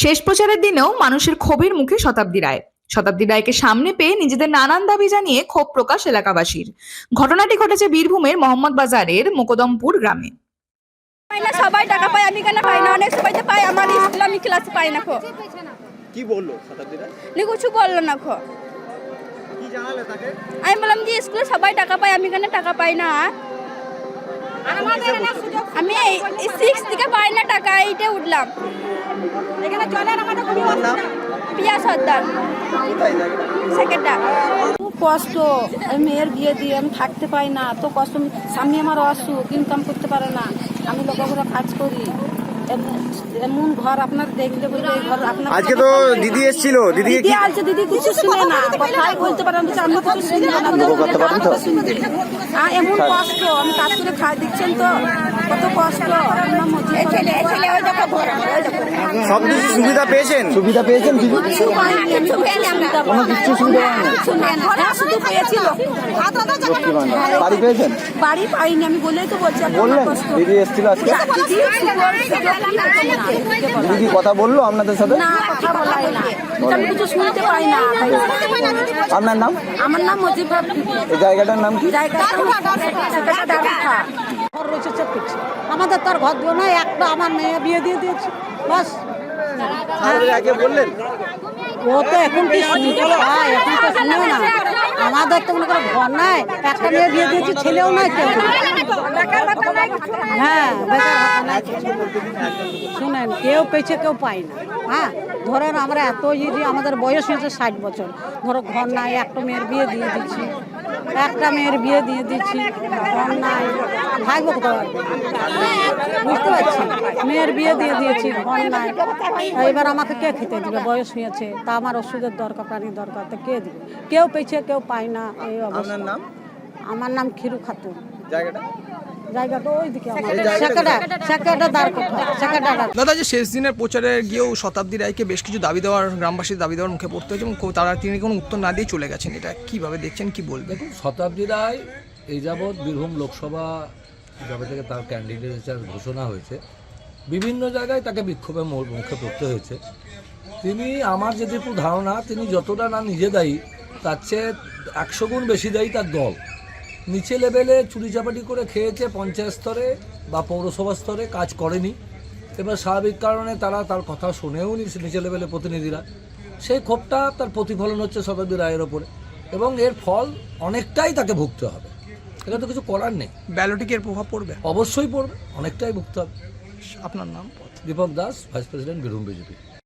শেষ প্রচারের দিনেও মানুষের ক্ষোভের মুখে শতাব্দী রায়। শতাব্দী রায়কে সামনে পেয়ে নিজেদের নানান দাবি জানিয়ে ক্ষোভ প্রকাশ এলাকাবাসীর। ঘটনাটি ঘটেছে বীরভূমের মোহাম্মদ বাজারের মোকদমপুর গ্রামে। পাই না সবাই টাকা পায় আমি কেন পাই না? অনেক সবাই তো পাই আমার স্কুল আমি ক্লাস পাই না খো। কি বলল শতাব্দীরা নি কিছু বলল না খো। কি জানালে তাকে? আমি বললাম যে স্কুলে সবাই টাকা পায় আমি কেন টাকা পাই না? আমি সিক্স থেকে পাই না টাকা এইটে উঠলাম। পিয়া সর্দার। সেকেন্ডটা খুব কষ্ট আমি মেয়ের বিয়ে দিয়ে আমি থাকতে পাই না তো কষ্ট। স্বামী আমার অসুখ ইনকাম করতে পারে না। আমি লোকগুলো কাজ করি। এমন ঘর আপনার দেখলে বলবে এই ঘর আপনার আজকে তো দিদি এসেছিল দিদি কি আছে দিদি কিছু শুনে না। কথাই বলতে পারে আমি আমরা কিছু শুনব না। বলতে পারেন তো? হ্যাঁ এমন কষ্ট আমি কাজ করে খাই দিচ্ছেন তো? কত কষ্ট। সব কিছু সুবিধা পেয়েছেন? সুবিধা পেয়েছেন কিছু? কোনো কিছু সুবিধা বাড়ি পেয়েছেন? বাড়ি পাইনি আমি বলেই তো বলছি বললেন কষ্ট। দিদি এসেছিল আজকে? দিদি কি কথা বলল আপনাদের সাথে? না কথা বলাই না। কিন্তু আমি কিছু শুনতে পাই না। আপনার নাম? আমার নাম জায়গাটার নাম কি? আমাদের তো আর ঘর দিও না একটা আমার মেয়ে বিয়ে দিয়ে দিয়েছে। বাস। আগে বললেন। ও তো এখন কি শুনতে পায় এখন তো শুনেও না। আমাদের তো মনে করো ঘর নাই, একটা মেয়ে বিয়ে দিয়েছি, ছেলেও নাই কেউ। হ্যাঁ শুনেন, কেউ পেয়েছে, কেউ পায় না। হ্যাঁ ধরেন আমরা এত ইয়ে আমাদের বয়স হয়েছে ষাট বছর। ধরো ঘর নাই, একটা মেয়ের বিয়ে দিয়ে দিচ্ছি। একটা মেয়ের বিয়ে দিয়ে দিচ্ছি নাই থাকব কোথাও বুঝতে পারছি? মেয়ের বিয়ে দিয়ে দিয়েছি ঘর নাই এবার আমাকে কে খেতে দিবে? বয়স হয়েছে। তা আমার ওষুধের দরকার পানির দরকার তো কে দিবে? কেউ পেয়েছে কেউ পায় না এই অবস্থা। নাম? আমার নাম ক্ষীরু খাতুন। জায়গাটা? জায়গাটা ওইদিকে দাদা যে শেষ দিনের প্রচারে গিয়েও শতাব্দী রায়কে বেশ কিছু দাবি দেওয়ার গ্রামবাসীর দাবি দেওয়ার মুখে পড়তে হয়েছে এবং তারা তিনি কোনো উত্তর না দিয়ে চলে গেছেন। এটা কীভাবে দেখছেন কি বলবেন? শতাব্দী রায় এই যাবৎ বীরভূম লোকসভা যবে থেকে তার ক্যান্ডিডেট হিসাবে ঘোষণা হয়েছে। বিভিন্ন জায়গায় তাকে বিক্ষোভের মো- মুখে পড়তে হয়েছে। তিনি আমার যেটুকু ধারণা তিনি যতটা না নিজে দায়ী তার চেয়ে একশো গুণ বেশি দায়ী তার দল। নিচে লেভেলে চুরি চাপাটি করে খেয়েছে পঞ্চায়েত স্তরে বা পৌরসভা স্তরে কাজ করেনি। এবার স্বাভাবিক কারণে তারা তার কথা শুনেও নি নিচে লেভেলে প্রতিনিধিরা। সেই ক্ষোভটা তার প্রতিফলন হচ্ছে শতাব্দী রায়ের ওপরে। এবং এর ফল অনেকটাই তাকে ভুগতে হবে। এটা তো কিছু করার নেই। ব্যালটে কি এর প্রভাব পড়বে? অবশ্যই পড়বে অনেকটাই ভুগতে হবে। আপনার নাম? Dipak Das vice president Birbhum BJP.